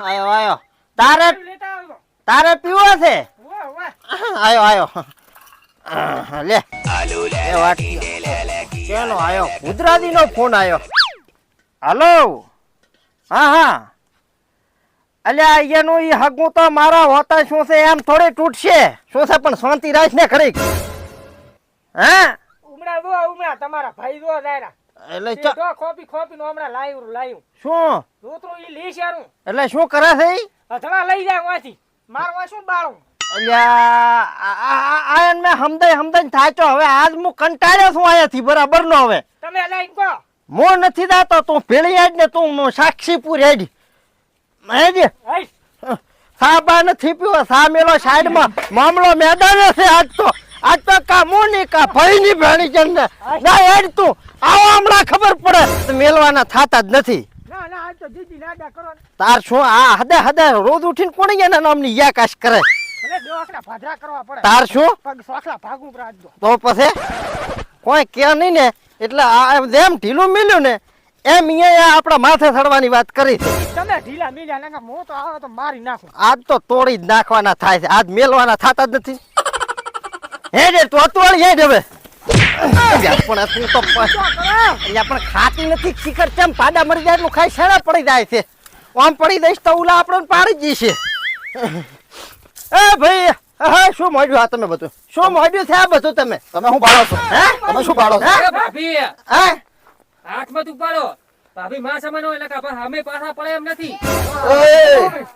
આયો આયો. તારે તારે પીવો છે? આયો આયો. લે. કેનો આયો. ગુજરાતીનો ફોન આયો. હાલો. હા હા. અલ્યા અહીંયાનું એ હગું તો મારા હોતા શું છે? એમ થોડી તૂટશે. શું છે? પણ શાંતિ રાખ ને ખરી હા? ઉમરા જો ઉમરા. તમારા ભાઈ જો જાયરા એટલે તે ખોપી ખોપી નો હમણાં લાયું લાયું. શું? દોતરો ઈ લે શેરું એટલે શું કરે છે અથડા લઈ જાય વાંચી. મારવા શું બાળું. અલ્યા આ- આ આ- આ એને મેં હમદાઈ હમદાઈ થાચો. હવે આજ હું કંટાળ્યો છું આયાથી બરાબર નો હવે. તમે લઈ કો મો નથી દાતો તું પેલી હેડ ને તું સાક્ષી પૂરી હેડ. હઈ સાબા નથી પીવો સામેલો સાઈડમાં મામલો મેદાન છે આજ તો. આજ તો કા મોની કા ભાઈ ની ભેણી ને. ના હેડ તું. આવો હમણાં ખબર પડે. મેલવાના થાતા જ નથી. ના ના ને. તાર શું આ હદે હદે રોજ ઉઠીને કોણ એના નામની યાકાશ કરે? તાર શું? તો. પછી? કોઈ કે નહીં ને એટલે આ જેમ ઢીલું મિલ્યું ને એમ અહીંયા આપણા માથે ચડવાની વાત કરી છે. તમે ઢીલા મિલ્યા નાખા હું તો આવે તો મારી નાખું. આજ તો તોડી જ નાખવાના થાય છે. આજ મેલવાના થતા જ નથી. હે રે તો હે હવે. પણ તું તો અહીંયા પણ ખાતી નથી શિખર કેમ પાડા મરી જાય એટલું ખાઈ શેના પડી જાય છે? આમ પડી દઈશ તો ઉલા આપણને પાડી જશે એ ભાઈ હા શું મોડ્યું આ તમે બધું? શું મોડ્યું છે આ બધું તમે? તમે શું પાડો છો? હે? તમે શું પાડો છો? ભાભી હા? હાથમાં તું પાડો ભાભી માં સમાનો એટલે કે ભા- અમે પાછા પડે એમ નથી. એ,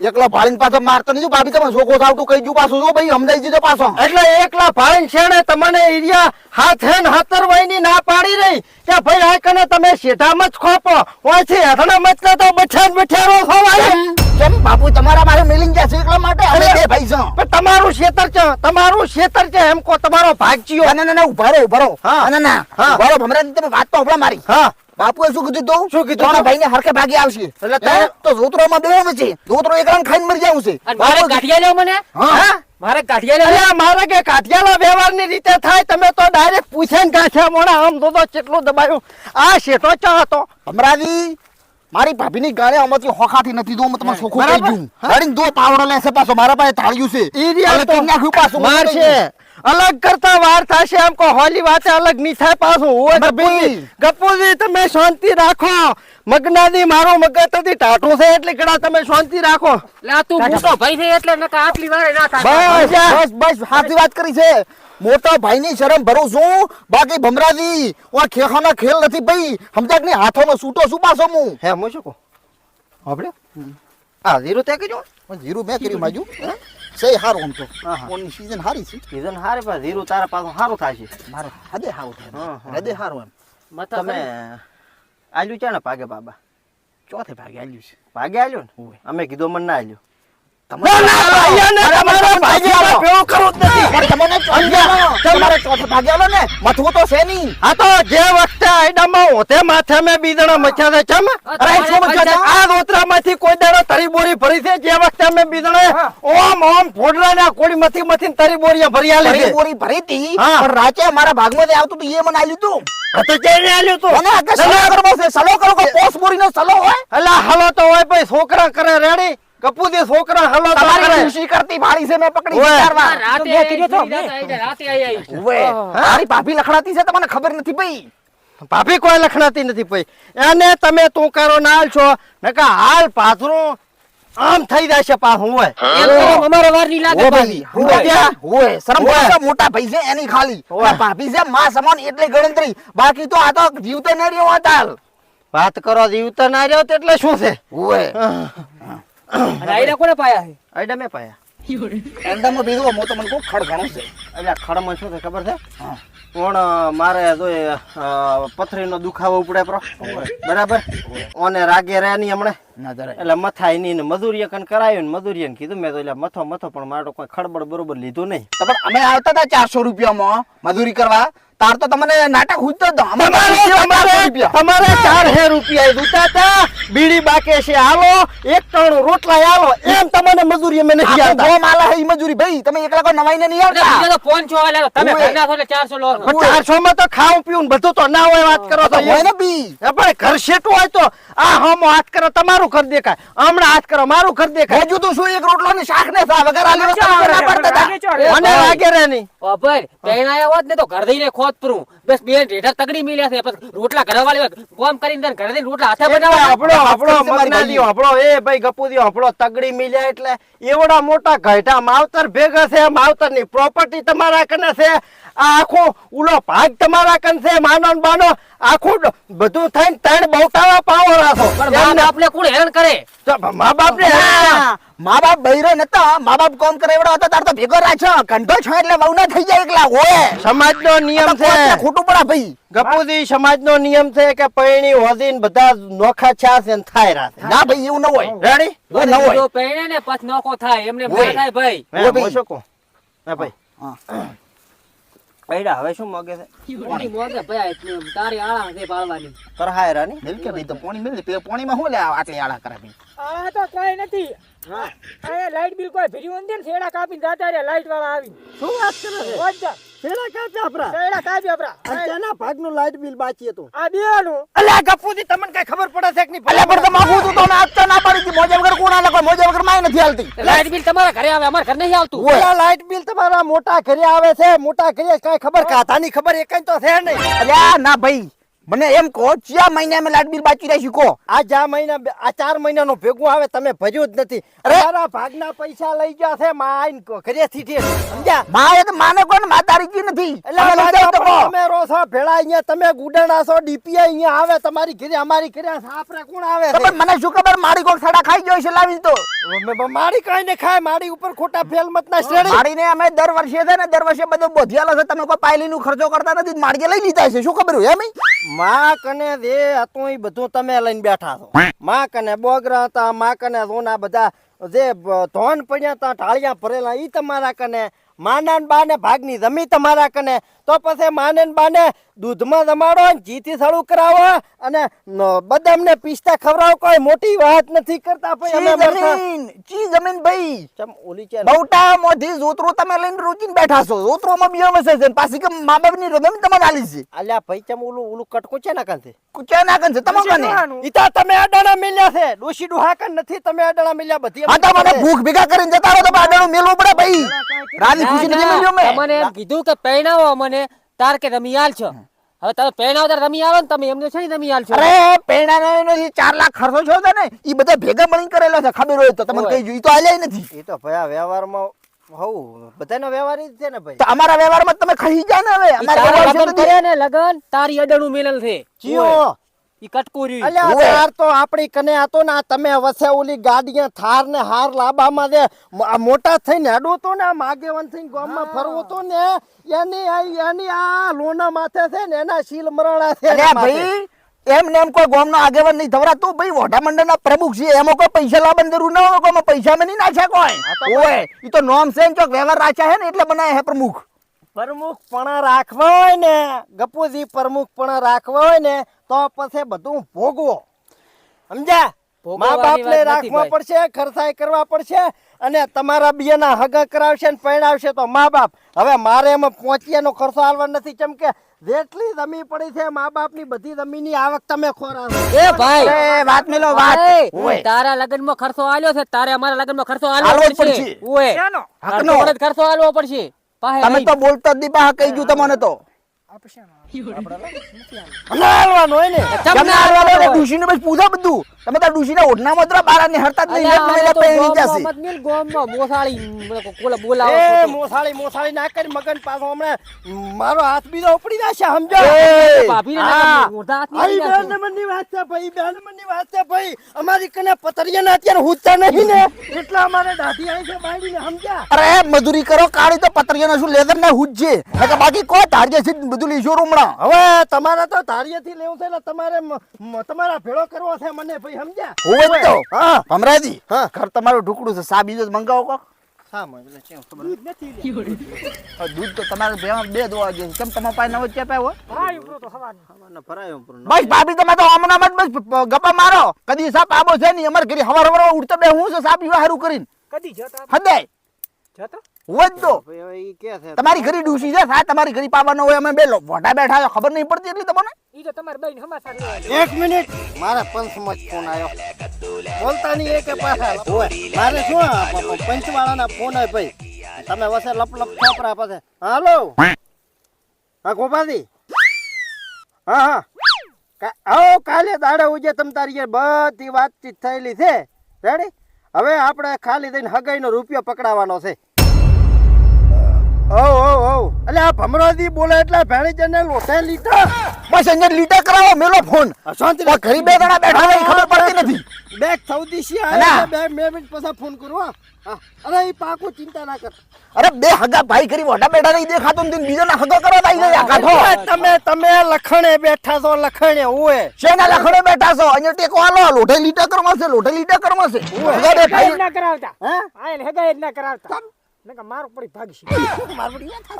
એકલો ભાળીને પાછો મારતો નહીં ભાભી તમે શોકો થાવતું કહી ગયું પાછું. જો ભાઈ સમજાઈ દીધો પાછો. એટલે એકલા ભાળીને છેડે તમને એરિયા હાથે ને હાથરની ના પાડી રહી કે ભાઈ આ કને તમે સીધામાં જ ખોપો. ઓછી હથડા મચલા તો બચ્છા બેઠારો ખવાય કેમ બાપુ તમારા મારે મિલિંગ ગયા છે એટલા માટે? અમે બે ભાઈ છો. પણ તમારું ક્ષેત્ર છે તમારું ક્ષેત્ર છે એમ કો તમારો ભાગજીઓ ના ના ના ઊભા રહો ઊભા રહો. હા. ના ના ઊભા રહો ભમરા તમે વાત તો હમણાં મારી. હા. બાપુએ શું કીધું તું? શું કીધું તું? ભાઈને હરખે ભાગી આવશે. એટલે? તે- તો જોતરોમાં બે છે. જોતરો એકલા ખાઈને મરી જાવ છે. મારે ગાઠિયા લેવો મને? હા? મારે કાઠિયા લેવો? મારે કે કાઠિયાલા વ્યવહારની રીતે થાય તમે તો ડાયરેક્ટ પૂછે ને કાઠિયા મોણા આમ તો કેટલું દબાયું. આ શેઠો ચા હતો? ભમરાજી મારી ભાભીની ગાળે આમાંથી હોખાથી નથી દો તમને સોખો કહી દઉં. ગાડીને દો પાવડો લેશે પાછો મારા પાસે થાળ્યું છે. ઈ રિયા તો કરી નાખ્યું પાછું માર છે. અલગ કરતા વાર થશે એમ કો હોલી વાતે અલગની થાય પાછું. ઓય ગપ્પુજી ગપ્પુજી તમે શાંતિ રાખો. મગનાદી મારો મગજ તદી ટાટો છે એટલે કડા તમે શાંતિ રાખો. લે તું મોટો ભાઈ છે એટલે નકા આટલી વારે ના થાય. બસ બસ બસ. સાચી વાત કરી છે. મોટા ભાઈની શરમ ભરું છું? બાકી ભમરાજી ઓ ખેખાના ખેલ નથી ભાઈ. સમજાક ને હાથોનો સૂટો શું પાછો હું હે હું શું કહું? આપણે? આ ઝીરો તે કર્યો? પણ જીરું મેં કર્યું માજુ. સહી હારું આમ તો. ઓની સીઝન હારી છે. સીઝન હારે પા ઝીરો તારા પાછું સારું થાય છે. મારે હદે હારું થાય. હદે હારું એમ મતલબ તમે આલ્યું છે ને ભાગે બાબા? ચોથે ભાગે આલ્યું છે. ભાગે આલ્યું ને? અમે કીધું મને ના આલ્યું. મથવું તો છે નહીં. આ તો જે વખતે આઈડામાં હોતે માથે મેં બીજણા મચ્યા છે ચમ? અરે શું મચ્યા છે? આ રોતરામાંથી કોઈ દાડો તરી બોરી ભરી છે? જે વખતે અમે બીજણે ઓમ ઓમ ફોડલાના કોડી મથી મથી તરી બોરીયા ભરી આલી છે. બોરી ભરી પણ રાતે મારા આવતું એ મને આલ્યું તું. છોકરા કરે રેડી. કપૂદી છોકરા હલો તમારી ખુશી કરતી ભાળી છે મે પકડી ઓય. રાતે મેં કીધું તો, રાતે આઈ આઈ ઓવે. મારી ભાભી લખડાતી છે તમને ખબર નથી ભાઈ ભાભી કોઈ લખણાતી નથી ભાઈ એને તમે તું કરો નાલ છો. નકા હાલ પાથરું. આમ થઈ જશે છે પાછું હોય અમારે વારની લાગે ભાઈ હું હુંવે ક્યાં? શરમ ઓય. કરો, મોટા ભાઈ છે એની ખાલી. ઓય. ભાભી છે માં સમાન એટલે ગણતરી. બાકી તો આ તો જીવતે ન રહ્યો હતા વાત કરો જીવતો ના રહ્યો તો એટલે શું છે? હુંવે અને આઈડા કોને પાયા હે? આઈડા મેં પાયા. એંડામાં બીજું મો તો મને કોઈ ખડ ઘણું છે. એટલે ખડમાં શું છે ખબર છે? પણ મારે જો પથરીનો દુખાવો ઉપડે પ્રો. બરાબર? ઓને રાગે રહ્યા નહીં હમણે. એટલે મથાય નહીં ને મજૂરીએ કન કરાયું ને મજૂરીએ કીધું. મેં તો એટલે મથો મથો પણ મારો કોઈ ખડબડ બરોબર લીધું નહીં. તો અમે આવતા હતા ચારસો રૂપિયામાં મજૂરી કરવા. તાર તો તમને નાટક હું તો તમારે ચાર હે રૂપિયા. દુતા હતા બીડી બાકે છે હાલો. એક ટણ રોટલા હાલો. એમ તમને મજૂરી અમે નથી આવતા ગોમ આલા હે મજૂરી. ભાઈ તમે એકલા કોઈ નવાઈને નહીં આવતા? બીજા તો ફોન છો આલે તમે. ઘરના છો એટલે ચારસો લો. છો. પણ ચારસો માં તો ખાવું પીવું ને બધું તો ના હોય વાત કરો તો હોય ને બી. એ પણ ઘર શેટું હોય તો આ હમો હાથ કરો તમારું ઘર દેખાય. હમણાં હાથ કરો મારું ઘર દેખાય. હજુ તો શું એક રોટલો ને શાક ને સા વગર આલે. મને લાગે રે નહીં. ઓ ભાઈ, પહેણાયા હોત ને તો ઘર દઈને પૂરું. બસ બે રેઠા તગડી મિલ્યા છે. પછી રોટલા ઘરવાળી. ગોમ કરીને ઘરે રોટલા હાથે બનાવવા. આપણો આપણો મગના દિયો આપણો એ ભાઈ ગપુ દિયો આપણો તગડી મિલ્યા એટલે એવડા મોટા ઘાટા માવતર ભેગા છે. માવતરની પ્રોપર્ટી તમારા કને છે. આ આખો ઉલો ભાગ તમારા કન છે. માનો બાનો આખું બધું થઈને ત્રણ બહુટાવા પાવો રાખો પણ મા કોણ હેરાન કરે? મા બાપ ને મા બાપ બૈરો નતા. મા બાપ કોમ કરે એવડો હતો તાર તો ભેગો રાખ્યો. કંઠો છો એટલે વહુ ના થઈ જાય એકલા ઓય સમાજ નો નિયમ છે. ખોટું પડે ભાઈ. ગપુજી સમાજ નો નિયમ છે કે પૈણી હોદીને બધા નોખા છાસ એને થાય રાતે. ના ભાઈ એવું ન હોય. રેડી ન હોય. જો પૈણે ને પછી નોખો થાય એમને. ના થાય ભાઈ. ઓ ભાઈ. શકો ના ભાઈ. હા. પૈડા હવે શું મગે છે? કોની મોગે ભાઈ તારી આળા છે પાડવાની કરહાય રાની? મિલ કે ભાઈ તો પોણી મિલ પે પોણીમાં શું લે આટલી આળા કરે ભાઈ? આ તો કોઈ નથી. અહીંયા લાઈટ બિલ કોઈ ભરી નથી ને છેડા કાપીને જાતા રે લાઈટ વાળા આવી. શું વાત કરે છે? છેડા કાપી તેના ભાગનું લાઈટ બિલ બાકી હતું. આ બેવાનું અલ્યા ગપુજી તમને કઈ ખબર પડે છે કે નહીં? અલ્યા પણ તો માગું તું તો આજ તો ના પાડી મોજા વગર કોણ આલે? કોઈ મોજા વગર માય નથી હાલતી. લાઈટ બિલ તમારા ઘરે આવે અમારા ઘર નહીં આવતું. ઓલા લાઈટ બિલ તમારા મોટા ઘરે આવે છે. મોટા ઘરે કઈ ખબર કાધાની ખબર એકઈ તો છે નહીં. અલ્યા ના ભાઈ. મને એમ કહો ચિયા મહિના અમે લાઈટ બિલ બાકી રહી શીખો આ જા મહિના આ ચાર મહિનાનો ભેગું આવે તમે ભર્યું જ નથી. અરે! તારા ભાગના પૈસા લઈ ગયા છે માં આઈને ઘરેથી ઠેર. સમજ્યા? માએ તો માને કોણ મા તારીખી નથી. એટલે તમે કહો. રો છો ભેળા અહીંયા તમે ગુડણા છો ડીપીઆઈ અહીંયા આવે તમારી ઘરે અમારી ઘરે સાપરે કોણ આવે છે? મને શું ખબર મારી કોક સડા ખાઈ ગયો છે લાવી તો? મ- મારી કઈ ને ખાય મારી ઉપર ખોટા ફેલ મત ના શ્રેણી. મારીને અમે દર વર્ષે છે ને દર વર્ષે બધો બોધિયાલો છે તમે કોઈ પાયલી નું ખર્ચો કરતા નથી માર્ગે લઈ લીધા છે શું ખબર એમ માં કને જે હતું એ બધું તમે લઈને બેઠા છો. માં કને બોગરા હતા માં કને સોના બધા જે ધોન પડ્યા હતા ઢાળિયા ભરેલા એ તમારા કને. માના ને બાને ભાગની જમી તમારા કને. તો પછી માને બાને દૂધમાં જમાડો જીથી સળું કરાવો અને ન- બદામ પિસ્તા ખવડાવો કોઈ મોટી વાત નથી કરતા ભાઈ અમે જમીન? ચી જમીન ભાઈ? ચમ ઓલી છે ને. બહુટા મોઢી જોતરો તમે લઈને રોજીને બેઠા છો. જોતરોમાં બી વસે છે પાછી કે મા બાપની રમત તમારે આલી છે? અલ્યા ભાઈ ચમ ઓલું ઓલું કટકો છે ના કાંથી કુચા ના કન તમે કને ઈતા તમે અડાણા મિલ્યા છે. ડોશી ડુહાકન નથી તમે અડાણા મિલ્યા બધી હા તો મને ભૂખ ભેગા કરીને જતા રહો તો બાડાનું મેલવું પડે ભાઈ. રાની ખુશી નથી મળ્યો મેં? તમને એમ કીધું કે પહેણાવો મને તાર કે રમી આલ છો? હવે તમે પેણા ત્યારે રમી આવો ને તમે એમને છે ને રમી આલ છો? અરે પેણાનો એનો જે ચાર લાખ ખર્ચો છો ને એ બધા ભેગા મળીને કરેલો છે ખબર હોય તો તમને. કહી જોઈ તો આલ્યા નથી. એ તો ભયા વ્યવહારમાં હવ બધાનો વ્યવહાર જ છે ને ભાઈ. તો અમારા વ્યવહારમાં તમે ખાઈ જા ને હવે? અમારા વ્યવહાર છે લગન ને લગન તારી અડણું મેલલ છે ચિયો ઈ કટકોરી. અલ્યા ઓય. તો આપણી કને આતો ને આ તમે વસે ઓલી ગાડીયા થાર ને હાર લાબામાં આ મોટા થઈને હેડો તો ને આ માગેવન થઈને ગામમાં ફરવો તો ને એની આ- એની આ લોના માથે છે ને એના શીલ મરણા છે અરે ભાઈ એમ ને એમ કોઈ ગામનો આગેવાન નહીં થવરાતું ભાઈ વોઢા મંડળના પ્રમુખ છે એમાં કોઈ પૈસા લાવવાની જરૂર ન હોય કોઈ પૈસા માં નહીં નાખ્યા કોઈ. ઓય ઈ તો નોમ છે ને ચોક વ્યવહાર રાખ્યા હે ને એટલે બનાયા હે પ્રમુખ. પ્રમુખ પણ રાખવા હોય ને ગપુજી પ્રમુખ પણ રાખવા હોય ને તો પછી બધું ભોગવો. સમજ્યા? મા ભોગવવાની બાપ ને રાખવા પડશે ખર્ચાઈ કરવા પડશે અને તમારા બેના હગા કરાવશે ને પરણાવશે તો મા બાપ હવે મારે એમાં પહોંચિયાનો ખર્ચો આલવા નથી કેમ કે જેટલી જમીન પડી છે મા બાપની બધી જમીનની આવક તમે ખોરાવો એ ભાઈ. વાત મેલો વાત. તારા લગ્નમાં ખર્ચો આલ્યો છે તારે અમારા લગનમાં ખર્ચો આલવો પડશે. ઓય? હકનો. ખર્ચો આલવો પડશે. પાહે તમે તો બોલતો જ નહીં બા કહી ગયું તમને તો. આપણે શેનો? હોય ને. તમને તમને આલવાનો આલવાનું હોય. એટલે ડૂશીને બસ પૂછો બધું. તમે તો ડૂશીના ઓઢનામાં તો બહાર ને હરતા જ નહીં. એટલે આને તો પહેરી જશે. મત મિલ, ગોમમાં મોસાળી કોલા બોલાવો એ મોસાળી મોસાળી ના કરી મગન પાછો હમણાં મારો હાથ બીજો ઉપડી જશે સમજો. ના હાથ બેન. વાત છે ભાઈ બેન નંબરની વાત છે ભાઈ. અમારી કને પતરિયાના અત્યારે હુજતા નહીં ને. એટલા અમારે દાઢી આવી છે બાયડીને સમજ્યા? અરે મજૂરી કરો કાળી તો પતરિયાનો શું લેધર ને હુજજે. બાકી કોઈ ધારજે છે બધું લીધું રૂમણા હવે તમારે તો ધારીએથી લેવું છે તમારે તમારા ભેળો કરવો છે મને ભાઈ સમજ્યા? હોય તો હા. હમરાજી હા. ઘર તમારું ઢુકડું છે. સા બીજો જ મંગાવો ખબર દૂધ તો તમારે ભેમાં બે દોવા જોઈએ. કેમ તમારા પાસે નવો ચેપ આવ્યો? બસ ભાભી તમે તો હમણાં જ બસ ગપ્પા મારો. કદી સાપ આબો છે નહીં. અમારે ઘરે હવાર હવાર ઉડતો બે. હું છે સાપ વિવાહ હારું કરીને? કદી જતા હદે. જતો? છે તમારી ઘરી ડૂસી છે? સા તમારી ઘરી પાવાનો હોય અમે બે લો- વોટા બેઠા છો ખબર નહીં પડતી એટલી તમને? ઈ તો તમારે બેન હમાસા એક મિનિટ. મારે પંચમાં ફોન આવ્યો બોલતા નહીં કે પાછા. મારે શું પંચવાળાના ફોન આવ્યો ભાઈ. તમે વસે લપ લપ છોપરા પાસે હાલો. હા ગોપાલજી. હા હા. આવો કાલે દાડે ઉજે તમ તારી બધી વાતચીત થયેલી છે. રેડી હવે આપણે ખાલી દઈને હગાઈનો રૂપિયો પકડાવાનો છે. ઓ ઓ ઓ એટલે આ ભમરાજી બોલે એટલે ભેણી જને લોટે લીધા. બસ અહીંયા લીટર કરાવો મેલો ફોન. શાંતિ પણ ઘરી બે જણા બેઠા હોય ખબર પડતી નથી. બે શી અલા. બે મે મિનિટ પછી ફોન કરું હા. હા. અરે એ પાકું ચિંતા ના કર. અરે બે હગા ભાઈ ઘરી વોટા બેઠા નહીં દેખાતું ને બીજાના હગા કરવા આવી ગયા કાઢો તમે તમે લખણે બેઠા છો લખણે ઓએ શેના લખણે બેઠા છો? અહીંયા ટેકો આલો લોઠે લીટર કરવા છે લોઠે લીટર કરવા છે. હગા બે ભાઈ. ના કરાવતા. હે? હા એને હગાઈ ના કરાવતા. નકર મારું પડી ભાગશે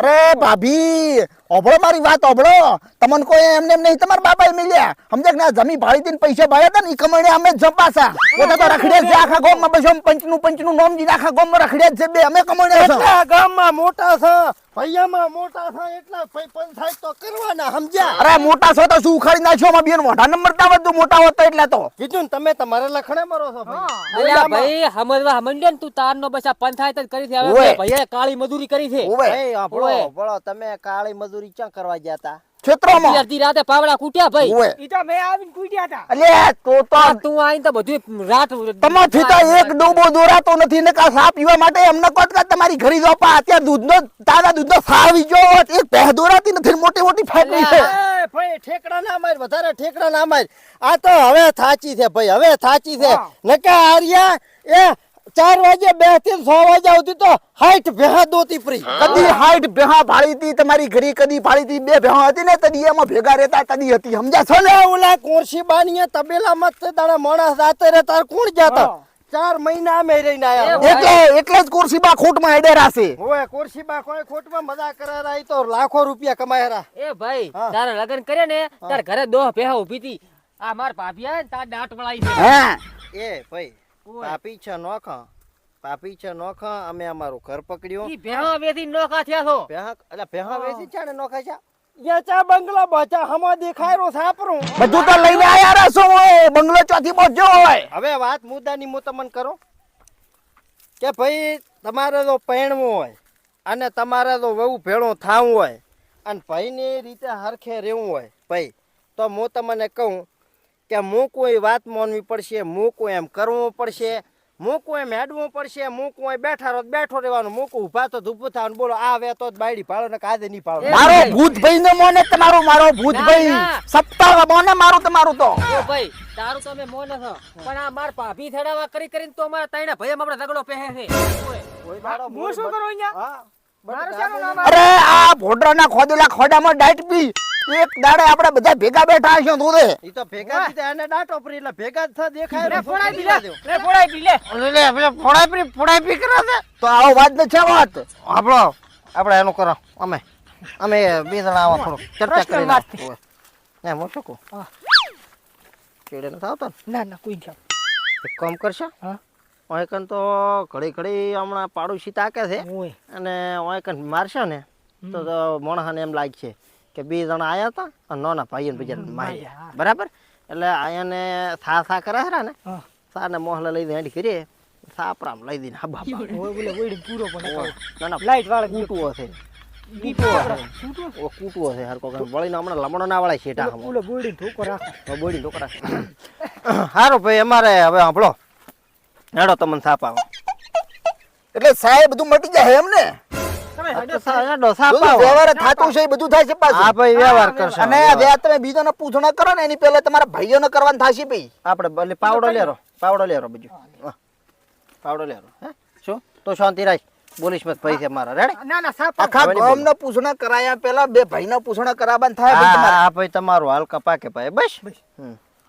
અરે ભાભી ઓભળો મારી વાત ઓભળો તમને કોઈ એમને એમ નહીં તમારા બાપા મિલ્યા. સમજે કે ના જમી ભાળી દઈને પૈસા ભાળ્યા હતા ને ઈ કમાણી અમે જપાસા પોતે તો રખડે છે આખા ગામમાં બસ પંચનું પંચનું નામ જીને આખા ગામમાં રખડે છે બે. અમે કમાણી છે એટલા ગામમાં મોટા છે. ભૈયામાં મોટા છે એટલા પંચાયત તો કરવાના સમજ્યા? અરે મોટા છો તો શું ઉખાડી નાખ્યો? માં બેન મોઢા નંબર ના વધુ મોટા હોત તો એટલે તો. કીધું ને તમે તમારે લખણે મરો છો ભાઈ. ભાઈ સમજવા સમજ્યો ને તું તારનો બસ આ પંચાયત જ કરી હવે. ભાઈએ કાળી મજૂરી કરી છે. ઓવે એ આપણો બોલો તમે કાળી મજૂરી ક્યાં કરવા ગયા હતા ક્ષેત્રોમાં. અડધી રાતે પાવડા કૂટ્યા ભાઈ. ઈ તો મે આવીને કૂટ્યા હતા અલે તો તો તું આઈ તો બધું રાત તમારથી તો એક ડોબો દોરાતો નથી ને કા સાપ પીવા માટે એમને કહો કે તમારી ઘરી જો પા અત્યારે દૂધનો તાજા દૂધનો સાવી જો એક ભેહ દોરાતી નથી મોટી મોટી ફેક્ટરી છે. ભાઈ ઠેકડા ના માર વધારે ઠેકડા ના માર. આ તો હવે થાચી છે ભાઈ હવે થાચી છે. નકા આર્યા એ ચાર વાગે બેથી છ વાગે આવતી તો હાઈટ ભેહા દોતી પરી કદી હાઈટ ભેહા ભાળી હતી તમારી ઘરી કદી ભાળી હતી બે ભેહા હતી ને તદી એમાં ભેગા રહેતા તદી હતી. સમજા છો ને? ઓલા કોરસી બાનીએ તબેલા મત તારા માણસ જાતે રે તાર કોણ જાતા ચાર મહિના અમે રહીને આયા. એટલે એટલે જ કુરસીબા ખોટમાં હેડેરા છે. ઓય કોરસી બા કોઈ ખોટમાં મજા કરારા ઈ તો લાખો રૂપિયા કમાયરા એ ભાઈ તારા લગન કરે ને તાર ઘરે દોહ ભેહા ઊભી હતી આ માર ભાભી આવે તાર દાંત વળાઈ છે હે? એ ભાઈ. પાપી છે નોખા. પાપી છે નોખા અમે અમારું ઘર પકડ્યું. ઈ ભેહા વેથી નોખા થયા છો. ભેહા એટલે ભેહા વેથી છે ને નોખા છે? યચા બંગલા બચા હમા દેખાય રો સાપરું. બધું તો લઈને આયા રસો હોય બંગલો ચોથી પહોંચ્યો હોય. હવે વાત મુદ્દાની મો તમને કરો? કે ભાઈ તમારે તો પહેણવું હોય અને તમારે તો વહુ ભેળું થાવું હોય અને ભાઈની રીતે હરખે રહેવું હોય. ભાઈ તો હું તમને કહું કે મૂકવું એ વાત માનવી પડશે મૂકવું એમ કરવું પડશે મૂકવું એમ હેડવું પડશે મૂકવું એ બેઠા રહો બેઠો રહેવાનું મૂકવું ઊભા તો ઊભું થવાનું બોલો આ વે તો જ બાયડી પાડો ને કાદે નહીં પાડો મારો ભૂતભાઈ નો મોને તમારો મારો ભૂતભાઈ. સપ્તાહ મોને મારું તમારું તો. ઓ ભાઈ તારું તો અમે મોને છો. પણ આ માર ભાભી થડાવા કરી કરીને તો અમારા તાઈના ભાઈ આપણે ઝઘડો પહેરે છે. હું શું કરું અહીંયા? હા મારું શાનું નામ અરે આ ભોડરાના ખોદેલા ખોડામાં ડાઈટ પી. એક દાડે આપણે બધા ભેગા બેઠા હશું તું દે ઈ તો ભેગા જ એને દાંટો પડી એટલે ભેગા જ થા દેખાય રે ફોડાઈ ફોડી પી લે દેજો. ફોડાઈ પી લે. લે પેલા ફોડાઈ પી ફોડાઈ પી કરે છે? તો આવો વાત ને છે વાત. આપણો આપણે એનું કરો અમે અમે બે જણા આવા થોડું ચર્ચા કરી વાત. ને હું શું કહું. ચેડે નથી આવતો ના? ના કોઈ જાવ એક કામ કરશે? હા. ઓયકન તો ઘડી ઘડી હમણાં પાડોશી તાકે છે. અને ઓયકન મારશે ને તો તો મોણસાને એમ લાગશે. કે બે જણા આયા હતા અને નોના ભાઈને બીજાને માર્યા. માર્યા, બરાબર? એટલે આયાને સા સા કરે હરા ને? સા સાને મોહલા લઈ દે હેડી કરીએ સાપરામ લઈ દઈને હા બાપા ઓય બોલે પૂરો પણ ના ના લાઈટ વાળા કૂટવો છે. કૂટવો છે. ઓ કૂટવો છે હરકો વળીને હમણાં લમણો ના વળાય શેટા હમો ઠોકો રાખો. બોડી ઢોકરા હારું ભાઈ અમારે હવે સાંભળો હેડો તમને સાપ આવો. એટલે સાહેબ બધું મટી જાય એમ ને? સા- આવો વ્યવહાર થાતું છે એ બધું થાય છે હા ભાઈ વ્યવહાર કરશે. અને આ તમે બીજાને પૂછણા કરો ને એની પહેલા તમારા ભાઈઓને કરવાનું થશે ભાઈ. આપણે ભલે પાવડો લેરો પાવડો લેરો બીજું. પાવડો લેરો હે? શું? તો શાંતિ રાખ. બોલીશ મત ભાઈ મારા. રેડે ના ના સાપ આખા હવે નહીં પૂછણા કરાયા પહેલા બે ભાઈના પૂછણા કરાવવાનું થાય ભાઈ હા ભાઈ તમારું હાલકા પાકે ભાઈ. બસ.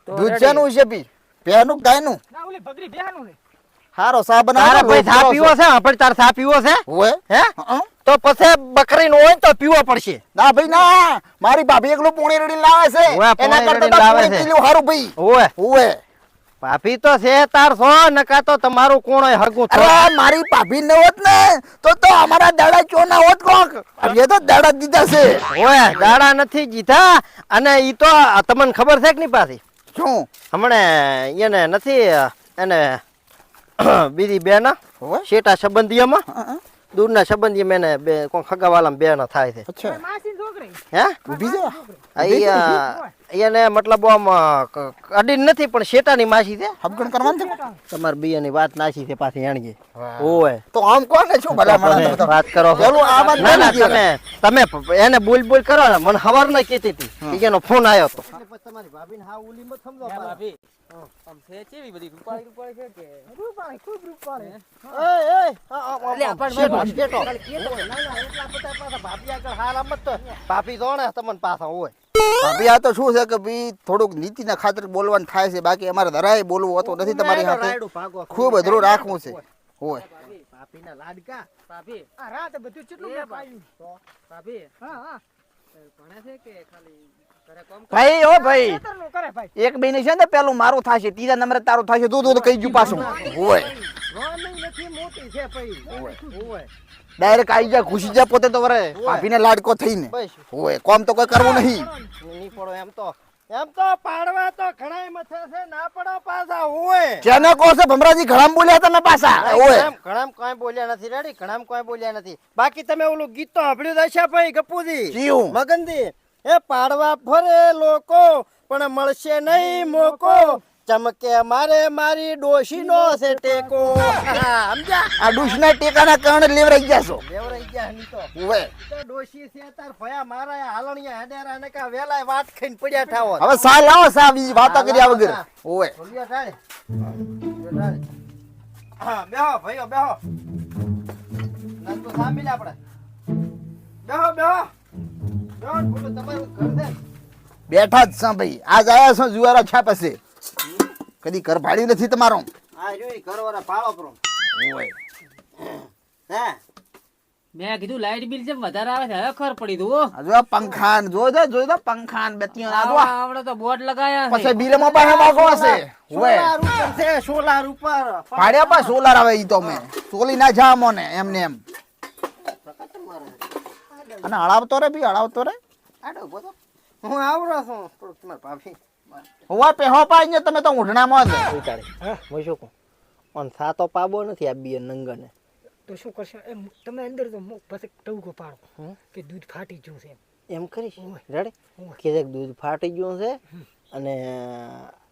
દૂધ છે ભઈ? ભેનું ગાયનું? ના ઓલી બગડી બેહાનું ને હારો સા તારે બનાવો ભાઈ ચા પીવો છે. આપણે તાર ચા પીવો છે? હોય હે હં? તો પછી બકરી નો હોય તો પીવો પડશે. ના ભાઈ ના. મારી ભાભી એકલું પૂણી રેડી લાવે છે. એના કરતા લાવે છે. હારું ભાઈ. ઓએ ઓએ ભાભી તો છે તાર છો નકા તો તમારું કોણ હગું અરે મારી ભાભી ન હોત ને તો તો અમારા દાડા ચો ના હોત કોક. એ તો દાડા દીધા છે. ઓએ દાડા નથી જીધા અને ઈ તો તમને ખબર છે કે નહીં પાછી? શું? હમણે એને નથી એને બીજી બેના? શેટા સંબંધીઓમાં. દૂરના સંબંધીમાં મેને બે કોણ ખગાવાલામાં બેના થાય છે. અચ્છા. માસીની છોકરી. હે? ઊભી આ, એને મતલબ આમ અડીન નથી પણ શેટાની માસી છે. હબગણ કરવાની છે? તમારી બીજાની વાત નાસી છે પાછી એણગી. ઓય. તો આમ કોને શું ભલા મને વાત કરો. બોલો આ વાત ના ના તમે તમે એને બોલ બોલ કરો ને મને ખબર ન કીધી હતી. એનો ફોન આવ્યો તો. તમારી ભાભીને હા ઉલી મત સમજો ભાભી આમ છે કેવી બધી? રૂપાળી રૂપાળી છે કે? રૂપાળી, ખૂબ રૂપાળી. ભાભી જોણે તમને પાછા હોય. ભાભી આ તો શું છે કે ભાઈ થોડુંક નીતિના ખાતર બોલવાનું થાય છે. બાકી અમારે દરાય બોલવું હોતું નથી તમારી સાથે ખૂબ અધરું રાખવું છે. હોય. ભાભીના લાડકા. ભાભી. આ રાતે બધું કેટલું પાયું. ભાભી. હા, હા. ભણે છે કે ખાલી ભાઈ ઓ ભાઈ. ખેતરનું કરે ભાઈ. એક મહિને છે ને પેલું મારું થશે ત્રીજા નંબરે તારું થશે તું તું કઈ ગયું પાછું. હોય. નથી મોટી છે ભાઈ. હોય. ડાયરેક્ટ આવી જા ઘૂસી જા પોતે તો વરે. ભાભીને લાડકો થઈને. ઓય કોમ તો કોઈ કરવું નહીં. નહીં પડો એમ તો. એમ તો પાડવા તો ઘણાય મથે છે ના પડો પાછા ઓય જેને કહો છે ભમરાજી ઘણા બોલ્યા તમે પાછા. ઓય ઘણામ ઘણામ કોઈ બોલ્યા નથી રેડી? ઘણામ કોઈ બોલ્યા નથી. બાકી તમે ઓલું ગીત તો સાંભળ્યું હશે ભાઈ ગપ્પુજી જીવું. મગનજી એ પાડવા ફરે લોકો પણ મળશે નહીં મોકો. ચમકે મારે મારી ડોશીનો છે ટેકો. હા, સમજ્યા? આ ડુશના ટેકાના કારણે લેવરાઈ ગયા છો. લેવરાઈ ગયા હની તો. હોય ડોશી છે તાર ફયા મારા હાલણિયા હેડેરા ને કા વેલાય વાત ખાઈને પડ્યા થાવો હવે સા લાવો સા બીજી વાતો કર્યા વગર હોય બોલ્યા ટાળે. હા, બેહો ભાઈઓ બેહો. ના તો સામી આપણે. બેહો બેહો. બેહો તમારું ઘર દે બેઠા જ છો ભાઈ. આજ આયા છો જુવારા છાપે છે. કદી ઘર ભાડ્યું નથી તમારો? આ જોઈ ઘરવાળા પાળો હે? મેં કીધું લાઈટ બિલ જેમ વધારે આવે છે હવે ખબર પડી તું હો. આ જો પંખા ને જો જો જોઈ દો પંખા ને બત્તીઓ આ જો આવડે આવડે તો બોર્ડ લગાયા છે. પછી બિલમાં પાછા માગો હશે હોય સોલાર ઉપર છે સોલાર ઉપર. ભાડ્યા પા સોલાર આવે ઈ તો મેં. સોલી ના જા મોને એમને એમ. અને હળાવતો રે ભી હળાવતો રે. આડો હું આવડો છું. ભાભી. હોવા પેહો પાઈ ને તમે તો ઊંઢણામાં જ. વિચારે હું શું કહું? પણ સાતો પાબો નથી આ બે નંગને તો શું કરશો? એમ તમે અંદર તો પછી ટવકો પાડો. કે દૂધ ફાટી ગયું છે એમ. એમ કરીશ? રડે. કે દૂધ ફાટી ગયું છે અને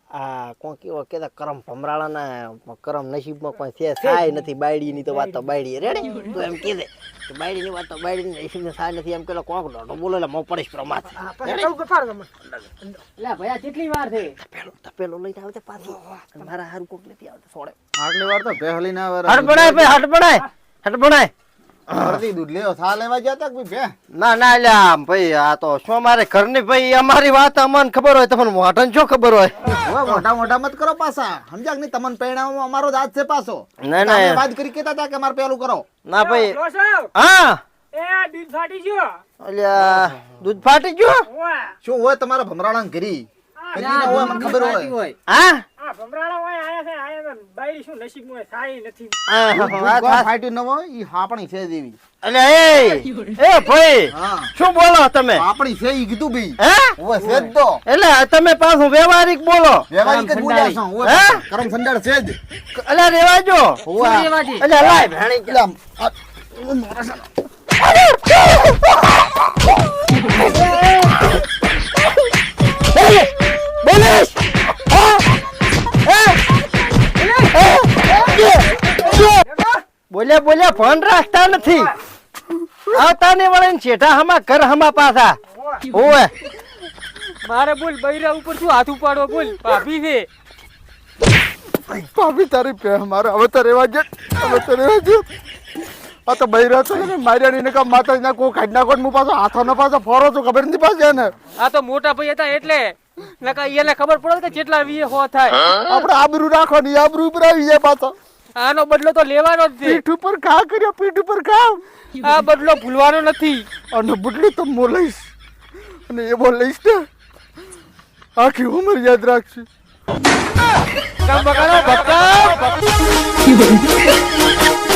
આ કોણ કેવો કેતા કરમ ભમરાળાના કરમ નસીબમાં કોઈ છે થાય નથી બાયડીની તો વાત તો બાયડી રેડી? તું એમ કે બાયડીની વાત તો બાયડીની નસીબને થાય નથી એમ કેલો કોણ ડોટો બોલો એટલે મો પડીશ પ્રમાદ લે ભૈયા કેટલી વાર થઈ પેલો તપેલો લઈને આવતે પાછો. મારા હારું કોક નથી આવતે સોડે. આગલી વાર તો પહેલી ના વાર હટ બનાય ભાઈ હટ બનાય હટ દૂધ લેવો થા લેવા ગયા તા કે ભાઈ ભે? ના ના આમ ભાઈ આ તો શું મારે ઘરની ભાઈ અમારી વાત અમને ખબર હોય તમને મોઢાને શું ખબર હોય? હવે મોઢા મોઢા મત કરો પાછા. સમજ્યા કે નહીં? તમને પરિણામ અમારો જ હાથ છે પાછો. ના, ના. તમે વાત કરી કેતા તા કે મારે પેલું કરો. ના ભાઈ. હા. એ દૂધ ફાટી ગયો. અલ્યા દૂધ ફાટી ગયો? શું હોય તમારા ભમરાણા ઘરી? કદી ના હોય મને ખબર હોય. હા? આ ભમરાળા હોય આયા છે આયા છે. શું નસીબમાં હોય, થાય નથી. આ, દૂધ વાત કોઈ સાચી. ફાટ્યું ન હોય ઈ હાપણી છે જ એવી એ એ ભાઈ શું બોલો તમે? આપણી છે ઈ કીધું ભાઈ હે? હોય છે એટલે તમે પાછું વ્યવહારિક બોલો. વ્યવહારિક જ બોલ્યા છો હોય કરમ સંડાળ છે જ. અલ્યા રેવાજો. હોય રેવાજી. અલ્યા લાય ભેણી એટલે આમ, બોલીશ? હે? બોલે બોલ્યા બોલ્યા ફોન રાખતા નથી. આવતા ને વળે છેઠા હમા ઘર હમા પાછા. ઓય મારે બોલ બૈરા ઉપર શું હાથ ઉપાડવો બોલ. ભાભી છે. ભાભી તારી પે મારે હવે તો રેવા જ હવે તો રેવા જ આ તો બૈરા છે ને માર્યા ને કામ માતા ના કો કાઢ નાખો હું પાછો હાથો ન પાછો ફરો તો ખબર નથી પાછે ને આ તો મોટા ભાઈ હતા એટલે. નકા એને ખબર પડે કે કેટલા વીએ હો થાય. આપણે આબરૂ રાખવાની આબરૂ ઉપર આવી જાય પાછો. આનો બદલો તો લેવાનો જ છે. પીઠ ઉપર ઘા કર્યો પીઠ ઉપર ઘા. આ બદલો ભૂલવાનો નથી. અને બદલી તો મો લઈશ. અને બો લઈશ ને આખી ઉંમર યાદ રાખશે ભક્કમ બગાડો ભક્કમ